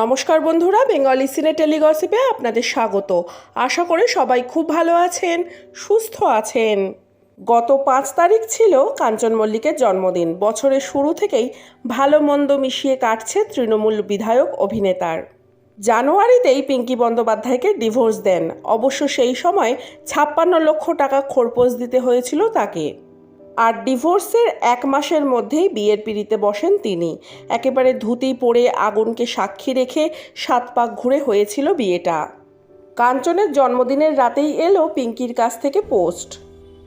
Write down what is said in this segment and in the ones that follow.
নমস্কার বন্ধুরা, বেঙ্গলি সিনে টেলিগসিপে আপনাদের স্বাগত। আশা করে সবাই খুব ভালো আছেন, সুস্থ আছেন। গত পাঁচ তারিখ ছিল কাঞ্চন মল্লিকের জন্মদিন। বছরের শুরু থেকেই ভালো মন্দ মিশিয়ে কাটছে তৃণমূল বিধায়ক অভিনেতার। জানুয়ারিতেই পিঙ্কি বন্দ্যোপাধ্যায়কে ডিভোর্স দেন। অবশ্য সেই সময় ছাপ্পান্ন লক্ষ টাকা খোরপোশ দিতে হয়েছিল তাকে। আর ডিভোর্সের এক মাসের মধ্যেই বিয়ের পিড়িতে বসেন তিনি। একেবারে ধুতি পরে আগুনকে সাক্ষী রেখে সাত পাক ঘুরে হয়েছিল বিয়েটা। কাঞ্চনের জন্মদিনের রাতেই এলো পিঙ্কির কাছ থেকে পোস্ট।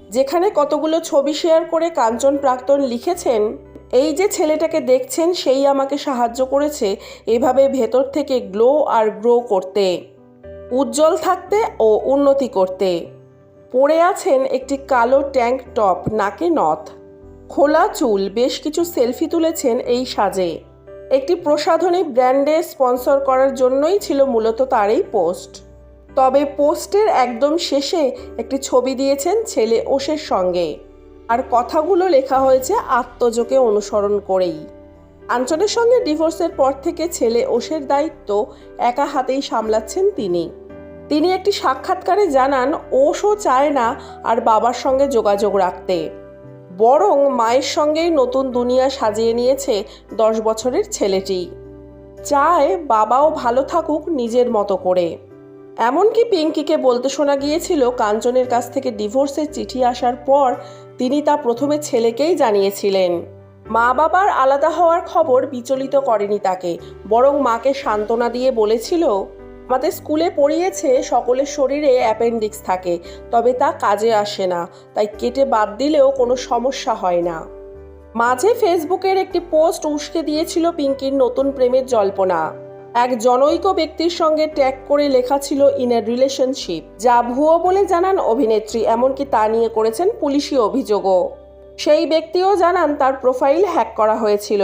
যেখানে কতগুলো ছবি শেয়ার করে কাঞ্চন প্রাক্তন লিখেছেন, এই যে ছেলেটাকে দেখছেন, সেই আমাকে সাহায্য করেছে, এভাবে ভেতর থেকে গ্লো আর গ্রো করতে, উজ্জ্বল থাকতে ও উন্নতি করতে। পরে আছেন একটি কালো ট্যাঙ্ক টপ, নাকে নথ। খোলা চুল, বেশ কিছু সেলফি তুলেছেন এই সাজে। একটি প্রসাধনী ব্র্যান্ডে স্পন্সর করার জন্যই ছিল মূলত তার এই পোস্ট। তবে পোস্টের একদম শেষে একটি ছবি দিয়েছেন ছেলে ওষের সঙ্গে। আর কথাগুলো লেখা হয়েছে আত্মজোকে অনুসরণ করেই। আঞ্চলের সঙ্গে ডিভোর্সের পর থেকে ছেলে ওষের দায়িত্ব একা হাতেই সামলাচ্ছেন তিনি। তিনি একটি সাক্ষাৎকারে জানান ওষও চায় না আর বাবার সঙ্গে যোগাযোগ রাখতে। বরং মায়ের সঙ্গেই নতুন দুনিয়া সাজিয়ে নিয়েছে দশ বছরের ছেলেটি। চায় বাবাও ভালো থাকুক নিজের মতো করে। এমনকি পিঙ্কিকে বলতে শোনা গিয়েছিল, কাঞ্চনের কাছ থেকে ডিভোর্সের চিঠি আসার পর তিনি তা প্রথমে ছেলেকেই জানিয়েছিলেন। মা বাবার আলাদা হওয়ার খবর বিচলিত করেনি তাকে। বরং মাকে সান্ত্বনা দিয়ে বলেছিল আমাদের স্কুলে পড়িয়েছে, সকলের শরীরে অ্যাপেন্ডিক্স থাকে, তবে তা কাজে আসে না, তাই কেটে বাদ দিলেও কোনো সমস্যা হয় না। মাঝে ফেসবুকের একটি পোস্ট উস্কে দিয়েছিল পিঙ্কির নতুন প্রেমের জল্পনা। এক জনৈক ব্যক্তির সঙ্গে ট্যাগ করে লেখা ছিল ইন এ রিলেশনশিপ যা ভুয়ো বলে জানান অভিনেত্রী, এমনকি তা নিয়ে করেছেন পুলিশি অভিযোগও। সেই ব্যক্তিও জানান তার প্রোফাইল হ্যাক করা হয়েছিল।